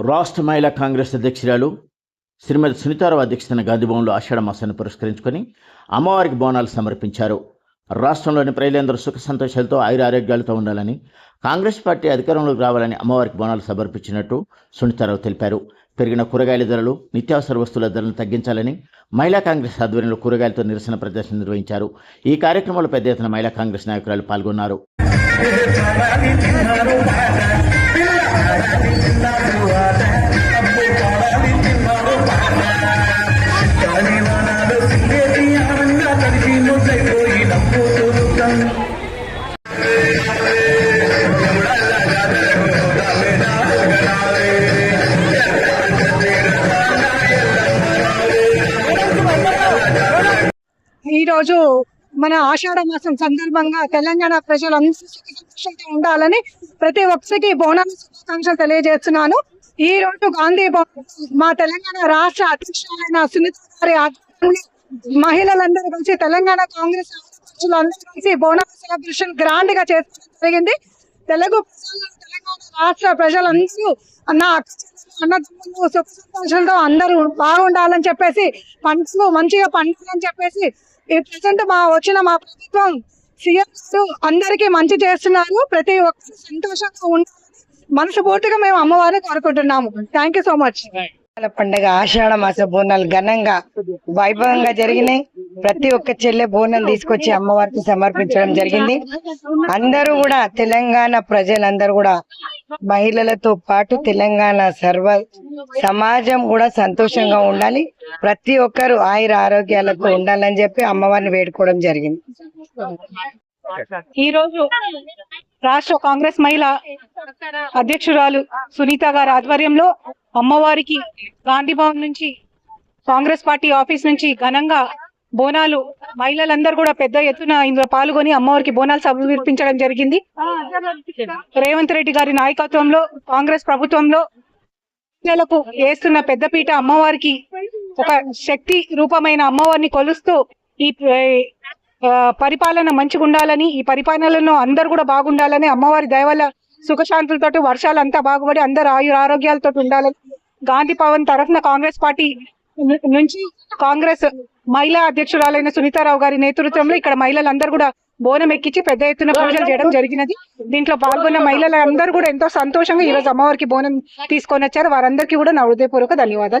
రాష్ట్ర మహిళా కాంగ్రెస్ అధ్యక్షురాలు శ్రీమతి సునీతారావు అధ్యక్షతన గాంధీభవన్లో ఆషాఢ మాసాన్ని పురస్కరించుకొని అమ్మవారికి బోనాలు సమర్పించారు. రాష్ట్రంలోని ప్రజలందరూ సుఖ సంతోషాలతో ఆయుర ఆరోగ్యాలతో ఉండాలని కాంగ్రెస్ పార్టీ అధికారంలోకి రావాలని అమ్మవారికి బోనాలు సమర్పించినట్టు సునీతారావు తెలిపారు. పెరిగిన కూరగాయల ధరలు నిత్యావసర వస్తువుల ధరలను తగ్గించాలని మహిళా కాంగ్రెస్ ఆధ్వర్యంలో కూరగాయలతో నిరసన ప్రదర్శన నిర్వహించారు. ఈ కార్యక్రమంలో పెద్ద ఎత్తున మహిళా కాంగ్రెస్ నాయకురాలు పాల్గొన్నారు. ఈ రోజు మన ఆషాఢ మాసం సందర్భంగా తెలంగాణ ప్రజలందరూ సుఖ ఉండాలని ప్రతి ఒక్కరికి బోనాల శుభాకాంక్షలు తెలియజేస్తున్నాను. ఈ రోజు గాంధీ భవన్ మా తెలంగాణ రాష్ట్ర అధ్యక్షులైన సునీత గారి మహిళలందరూ కలిసి తెలంగాణ కాంగ్రెస్ ప్రజలు కలిసి బోనాల సెలబ్రేషన్ గ్రాండ్గా చేసుకోవడం జరిగింది. తెలుగు ప్రజలు తెలంగాణ రాష్ట్ర ప్రజలందరూ అన్న అన్నదమ్ములు సుఖ సంతోషాలతో అందరూ బాగుండాలని చెప్పేసి పంటలు మంచిగా పండాలని చెప్పేసి ఈ ప్రజెంట్ మా వచ్చిన మా ప్రభుత్వం సీఎం అందరికీ మంచి చేస్తున్నారు. ప్రతి ఒక్కరు సంతోషంగా ఉండాలని మనసుపూర్తిగా మేము అమ్మవారిని కోరుకుంటున్నాము. థ్యాంక్ యూ సో మచ్ పండుగ ఆషాఢ మాస బోనాలు ఘనంగా వైభవంగా జరిగినాయి. ప్రతి ఒక్క చెల్లె బోనం తీసుకొచ్చి అమ్మవారికి సమర్పించడం జరిగింది. అందరూ కూడా తెలంగాణ ప్రజలందరూ కూడా మహిళలతో పాటు తెలంగాణ సర్వ సమాజం కూడా సంతోషంగా ఉండాలి. ప్రతి ఒక్కరు ఆయుర ఆరోగ్యాలతో ఉండాలని చెప్పి అమ్మవారిని వేడుకోవడం జరిగింది. ఈ రోజు రాష్ట్ర కాంగ్రెస్ మహిళ అధ్యక్షురాలు సునీత గారి ఆధ్వర్యంలో అమ్మవారికి గాంధీభవన్ నుంచి కాంగ్రెస్ పార్టీ ఆఫీస్ నుంచి ఘనంగా బోనాలు మహిళలందరూ కూడా పెద్ద ఎత్తున ఇందులో పాల్గొని అమ్మవారికి బోనాలు సమర్పించడం జరిగింది. రేవంత్ రెడ్డి గారి నాయకత్వంలో కాంగ్రెస్ ప్రభుత్వంలో మహిళలకు వేస్తున్న పెద్దపీట అమ్మవారికి ఒక శక్తి రూపమైన అమ్మవారిని కొలుస్తూ ఈ పరిపాలన మంచిగా ఉండాలని ఈ పరిపాలనలో అందరు కూడా బాగుండాలని అమ్మవారి దయ వల్ల సుఖశాంతులతో వర్షాలు అంతా బాగుపడి అందరు ఆయుర ఆరోగ్యాలతో ఉండాలని గాంధీ భవన్ తరఫున కాంగ్రెస్ పార్టీ నుంచి కాంగ్రెస్ మహిళా అధ్యక్షురాలైన సునీతారావు గారి నేతృత్వంలో ఇక్కడ మహిళలందరూ కూడా బోనం ఎక్కించి పెద్ద ఎత్తున పూజలు చేయడం జరిగినది. దీంట్లో పాల్గొన్న మహిళలందరూ కూడా ఎంతో సంతోషంగా ఈ రోజు అమ్మవారికి బోనం తీసుకొని వచ్చారు. వారందరికీ కూడా నా హృదయపూర్వక ధన్యవాదాలు.